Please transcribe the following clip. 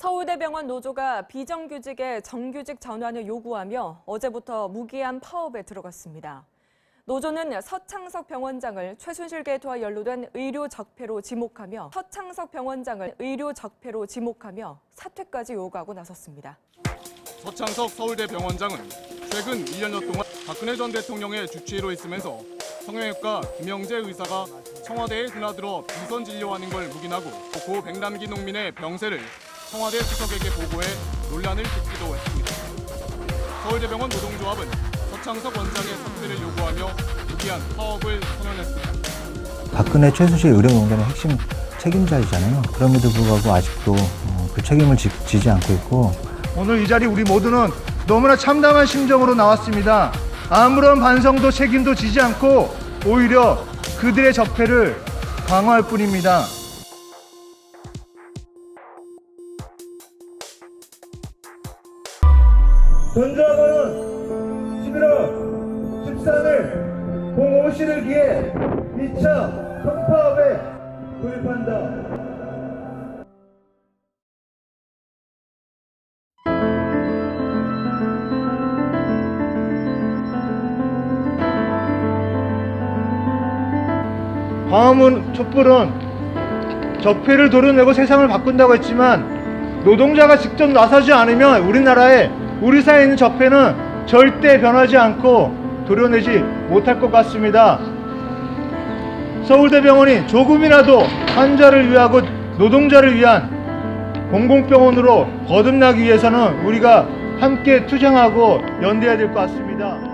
서울대병원 노조가 비정규직의 정규직 전환을 요구하며 어제부터 무기한 파업에 들어갔습니다. 노조는 서창석 병원장을 최순실 게이트와 연루된 의료 적폐로 지목하며 서창석 병원장을 의료 적폐로 지목하며 사퇴까지 요구하고 나섰습니다. 서창석 서울대 병원장은 최근 1년여 동안 박근혜 전 대통령의 주치의로 있으면서 성형외과 김영재 의사가 청와대에 드나들어 비선 진료하는 걸 묵인하고 고 백남기 농민의 병세를 청와대 수석에게 보고해 논란을 빚기도 했습니다. 서울대병원 노동조합은 서창석 원장의 사퇴를 요구하며 무기한 파업을 선언했습니다. 박근혜 최순실 의료농단의 핵심 책임자이잖아요. 그럼에도 불구하고 아직도 어, 그 책임을 지, 지지 않고 있고 오늘 이 자리 우리 모두는 너무나 참담한 심정으로 나왔습니다. 아무런 반성도 책임도 지지 않고 오히려 그들의 적폐를 강화할 뿐입니다. 전주학원은 11월 13일 05시를 기해 2차 성파업에 돌입한다. 광화문 촛불은 적폐를 도려내고 세상을 바꾼다고 했지만 노동자가 직접 나서지 않으면 우리나라에 우리 사회에 있는 적폐는 절대 변하지 않고 도려내지 못할 것 같습니다. 서울대병원이 조금이라도 환자를 위하고 노동자를 위한 공공병원으로 거듭나기 위해서는 우리가 함께 투쟁하고 연대해야 될 것 같습니다.